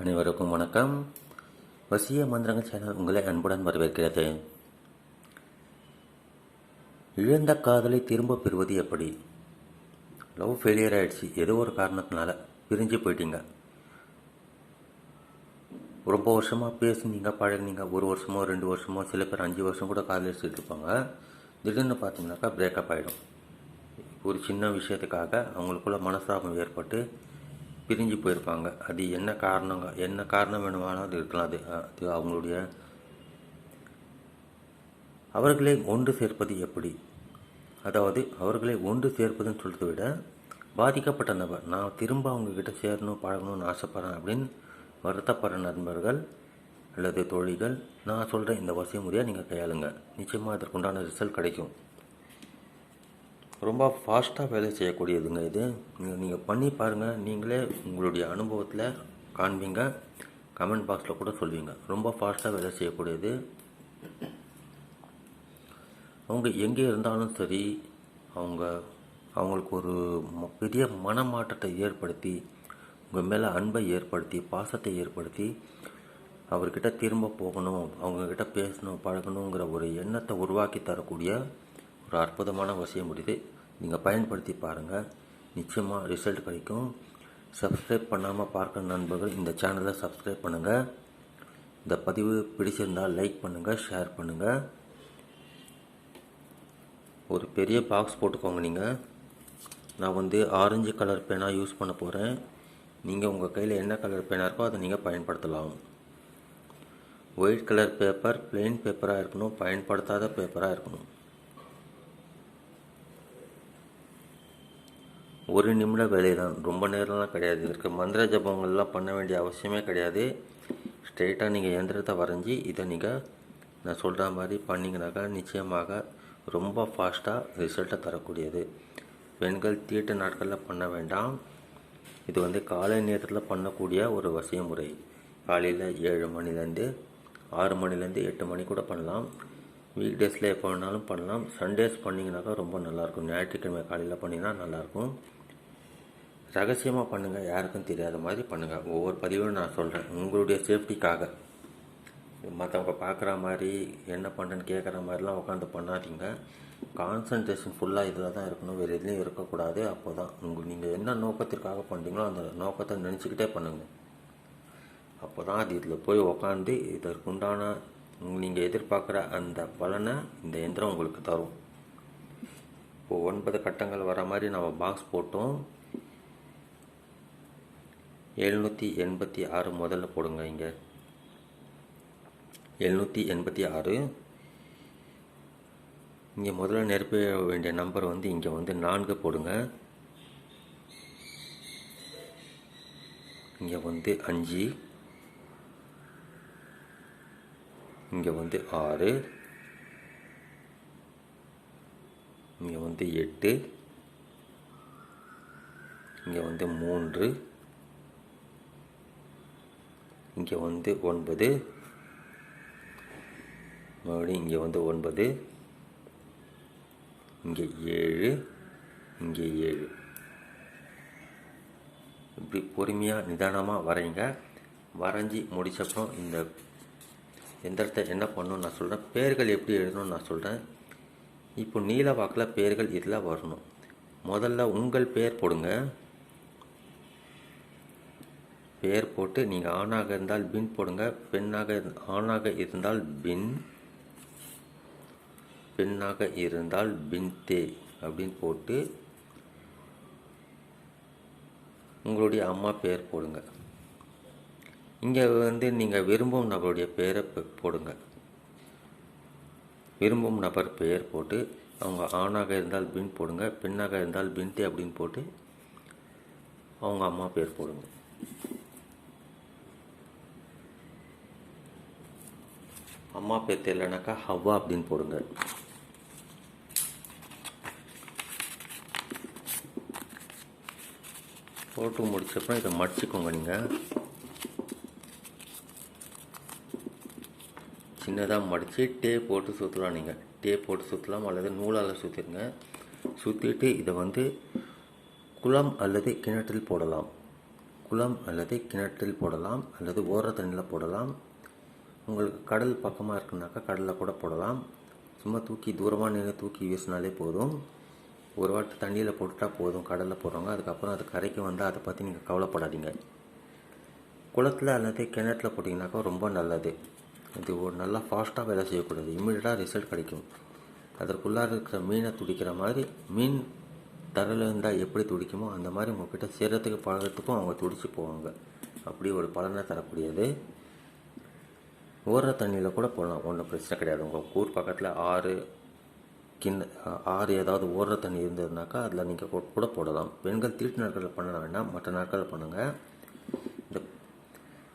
அனைவருக்கும் வணக்கம். வசிய மந்திரங்கள் சேனல் உங்களை அன்புடன் வரவேற்கிறது. இழந்த காதலை திரும்ப பெறுவது எப்படி? லவ் ஃபெயிலியர் ஆகிடுச்சு ஏதோ ஒரு காரணத்தினால பிரிஞ்சு போயிட்டீங்க. ரொம்ப வருஷமாக பேசுனீங்க பழகினீங்க. ஒரு வருஷமோ ரெண்டு வருஷமோ சில பேர் அஞ்சு வருஷம் கூட காதலிச்சுட்டு இருப்பாங்க. திடீர்னு பார்த்தீங்கன்னாக்கா பிரேக்கப் ஆகிடும் ஒரு சின்ன விஷயத்துக்காக அவங்களுக்குள்ள மனஸ்தாபம் ஏற்பட்டு பிரிஞ்சு போயிருப்பாங்க. அது என்ன காரணங்க என்ன காரணம் வேணுமானாலும் அது இருக்கலாம். அது அது அவங்களுடைய அவர்களை ஒன்று சேர்ப்பது எப்படி? அதாவது அவர்களை ஒன்று சேர்ப்பதுன்னு சொல்கிறத விட பாதிக்கப்பட்ட நபர் நான் திரும்ப அவங்கக்கிட்ட சேரணும் பழகணும்னு ஆசைப்பட்றேன் அப்படின்னு வருத்தப்படுற நண்பர்கள் அல்லது தோழிகள் நான் சொல்கிற இந்த வசிய முறையாக நீங்கள் கையாளுங்க. நிச்சயமாக அதற்குண்டான ரிசல்ட் கிடைக்கும். ரொம்ப ஃபாஸ்ட்டாக வேலை செய்யக்கூடியதுங்க இது. நீங்கள் நீங்கள் பண்ணி பாருங்கள் நீங்களே உங்களுடைய அனுபவத்தில் காண்பீங்க. கமெண்ட் பாக்ஸில் கூட சொல்வீங்க. ரொம்ப ஃபாஸ்ட்டாக வேலை செய்யக்கூடியது. அவங்க எங்கே இருந்தாலும் சரி அவங்க அவங்களுக்கு ஒரு ம- பெரிய மனமாற்றத்தை ஏற்படுத்தி உங்கள் மேலே அன்பை ஏற்படுத்தி பாசத்தை ஏற்படுத்தி அவர்கிட்ட திரும்ப போகணும் அவங்கக்கிட்ட பேசணும் பழகணுங்கிற ஒரு எண்ணத்தை உருவாக்கி தரக்கூடிய ஒரு அற்புதமான விஷயம் முடியுது நீங்கள் பயன்படுத்தி பாருங்கள். நிச்சயமாக ரிசல்ட் கிடைக்கும். சப்ஸ்கிரைப் பண்ணாமல் பார்க்குற நண்பர்கள் இந்த சேனலை சப்ஸ்கிரைப் பண்ணுங்கள். இந்த பதிவு பிடிச்சிருந்தால் லைக் பண்ணுங்கள் ஷேர் பண்ணுங்கள். ஒரு பெரிய பாக்ஸ் போட்டுக்கோங்க நீங்கள் நான் வந்து ஆரஞ்சு கலர் பேனாக யூஸ் பண்ண போகிறேன் நீங்கள் உங்கள் கையில் என்ன கலர் பேனா இருக்கோ அதை நீங்கள் பயன்படுத்தலாம். ஒயிட் கலர் பேப்பர் பிளெயின் பேப்பராக இருக்கணும் பயன்படுத்தாத பேப்பராக இருக்கணும். ஒரு நிமிட வேலை தான் ரொம்ப நேரம்லாம் கிடையாது. இதற்கு மந்திர ஜபங்கள்லாம் பண்ண வேண்டிய அவசியமே கிடையாது. ஸ்ட்ரெயிட்டாக நீங்கள் எந்திரத்தை வரைஞ்சி இதை நீங்கள் நான் சொல்கிற மாதிரி பண்ணிங்கனாக்கா நிச்சயமாக ரொம்ப ஃபாஸ்ட்டாக ரிசல்ட்டை தரக்கூடியது. பெண்கள் தீட்டு நாட்களில் பண்ண வேண்டாம். இது வந்து காலை நேரத்தில் பண்ணக்கூடிய ஒரு வசிய முறை காலையில் ஏழு மணிலேருந்து ஆறு மணிலேருந்து எட்டு மணி கூட பண்ணலாம். வீக் டேஸில் எப்போ வேணாலும் பண்ணலாம். சண்டேஸ் பண்ணிங்கனாக்கா ரொம்ப நல்லாயிருக்கும். ஞாயிற்றுக்கிழமை காலையில் பண்ணிங்கன்னா நல்லாயிருக்கும். ரகசியமாக பண்ணுங்கள் யாருக்கும் தெரியாத மாதிரி பண்ணுங்கள் ஒவ்வொரு பதிவும் நான் சொல்கிறேன் உங்களுடைய சேஃப்டிக்காக. மற்றவங்க பார்க்குற மாதிரி என்ன பண்ணுறேன்னு கேட்குற மாதிரிலாம் உட்காந்து பண்ணாதீங்க. கான்சன்ட்ரேஷன் ஃபுல்லாக இதில் தான் இருக்கணும். வேறு எதுலேயும் இருக்கக்கூடாது. அப்போ தான் உங்கள் நீங்கள் என்ன நோக்கத்திற்காக பண்ணுறீங்களோ அந்த நோக்கத்தை நினச்சிக்கிட்டே பண்ணுங்கள் அப்போ தான் அது இதில் போய் உக்காந்து இதற்குண்டான நீங்கள் எதிர்பார்க்குற அந்த பலனை இந்த இயந்திரம் உங்களுக்கு தரும். இப்போ ஒன்பது கட்டங்கள் வர மாதிரி நம்ம பாக்ஸ் போட்டோம். எழுநூற்றி எண்பத்தி ஆறு முதல்ல போடுங்க இங்கே. எழுநூற்றி எண்பத்தி ஆறு. இங்கே முதல்ல நிரப்ப வேண்டிய நம்பர் வந்து இங்கே வந்து நான்கு போடுங்க. இங்கே வந்து அஞ்சு. இங்கே வந்து ஆறு. இங்கே வந்து எட்டு. இங்கே வந்து மூன்று. இங்கே வந்து ஒன்பது. மறுபடியும் இங்கே வந்து ஒன்பது. இங்கே ஏழு. இங்கே ஏழு. இப்படி பொறுமையாக நிதானமாக வரைங்க வரைஞ்சி முடித்தப்புறம் இந்த எந்திரத்தை என்ன பண்ணணும்னு நான் சொல்கிறேன் பேர்கள் எப்படி எழுதணும்னு நான் சொல்கிறேன் இப்போ நீல வாக்கில் பேர்கள் இதில் வரணும். முதல்ல உங்கள் பேர் போடுங்க. பேர் போட்டு நீங்கள் ஆணாக இருந்தால் பின் போடுங்க பெண்ணாக ஆணாக இருந்தால் பின் பெண்ணாக இருந்தால் பின் தே அப்படின்னு போட்டு உங்களுடைய அம்மா பெயர் போடுங்க. இங்கே வந்து நீங்கள் விரும்பும் நபருடைய பெயரை போடுங்க. விரும்பும் நபர் பெயர் போட்டு அவங்க ஆணாக இருந்தால் பின் போடுங்க பெண்ணாக இருந்தால் பின்தே அப்படின்னு போட்டு அவங்க அம்மா பேர் போடுங்க. அம்மா பேர் தெரியலனாக்கா ஹவ்வா அப்படின்னு போடுங்க. போட்டு முடிச்சப்பறம் இதை மடிச்சுக்கோங்க நீங்கள் சின்னதாக மடித்து டே போட்டு சுற்றலாம் நீங்கள் டே போட்டு சுற்றலாம் அல்லது நூலால் சுற்றிடுங்க சுற்றிட்டு இதை வந்து குளம் அல்லது கிணற்றில் போடலாம். குளம் அல்லது கிணற்றில் போடலாம் அல்லது ஓர தண்ணியில் போடலாம். உங்களுக்கு கடல் பக்கமாக இருக்குனாக்கா கடலில் கூட போடலாம். சும்மா தூக்கி தூரமாக நின்று தூக்கி வீசினாலே போதும். ஒரு வாட்டி தண்ணியில் போட்டுட்டா போதும். கடலில் போடுறவங்க. அதுக்கப்புறம் அது கரைக்கு வந்தால் அதை பற்றி நீங்கள் கவலைப்படாதீங்க. குளத்தில் அல்லது கிணத்துல போட்டிங்கனாக்கா ரொம்ப நல்லது. இது ஒரு நல்லா ஃபாஸ்ட்டாக வேலை செய்யக்கூடாது இம்மிடியட்டாக ரிசல்ட் கிடைக்கும். அதற்குள்ளார இருக்கிற மீனை துடிக்கிற மாதிரி மீன் தரையில் இருந்தால் எப்படி துடிக்குமோ அந்த மாதிரி உங்ககிட்ட சேரத்துக்கு பழகிறதுக்கும் அவங்க துடிச்சு போவாங்க. அப்படி ஒரு பலனை தரக்கூடியது. ஓடுற தண்ணியில் கூட போடலாம். ஒன்றும் பிரச்சனை கிடையாது. உங்கள் ஊர் பக்கத்தில் ஆறு கிண்ண ஆறு ஏதாவது ஓடுற தண்ணி இருந்ததுனாக்கா அதில் நீங்கள் கூட போடலாம். பெண்கள் தீட்டு நாட்களில் பண்ண வேண்டாம். மற்ற நாட்களில் பண்ணுங்கள் இந்த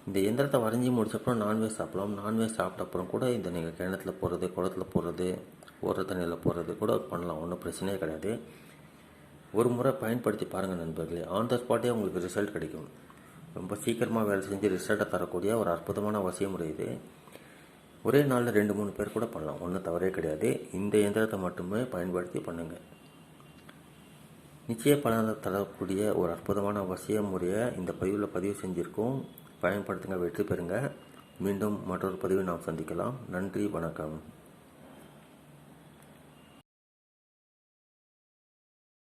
இந்த எந்திரத்தை வரைஞ்சி முடிச்சப்பறம் நான்வெஜ் சாப்பிடலாம். நான்வெஜ் சாப்பிட்ட அப்புறம் கூட இந்த நீங்கள் கிணத்துல போடுறது குளத்துல போடுறது ஓடுற தண்ணியில் போடுறது கூட பண்ணலாம். ஒன்றும் பிரச்சனையே கிடையாது. ஒரு முறை பயன்படுத்தி பாருங்கள் நண்பர்களே. ஆன் த ஸ்பாட்டே உங்களுக்கு ரிசல்ட் கிடைக்கும். ரொம்ப சீக்கிரமாக வேலை செஞ்சு ரிசல்ட்டை தரக்கூடிய ஒரு அற்புதமான அவசியம் முறை இது ஒரே நாளில் ரெண்டு மூணு பேர் கூட பண்ணலாம். ஒன்றும் தவறே கிடையாது. இந்த இயந்திரத்தை மட்டுமே பயன்படுத்தி பண்ணுங்கள் நிச்சய பலனை தரக்கூடிய ஒரு அற்புதமான வசிய முறையை இந்த பதிவில் பதிவு செஞ்சுருக்கோம். பயன்படுத்துங்க வெற்றி பெறுங்க. மீண்டும் மற்றொரு பதிவை நாம் சந்திக்கலாம். நன்றி வணக்கம்.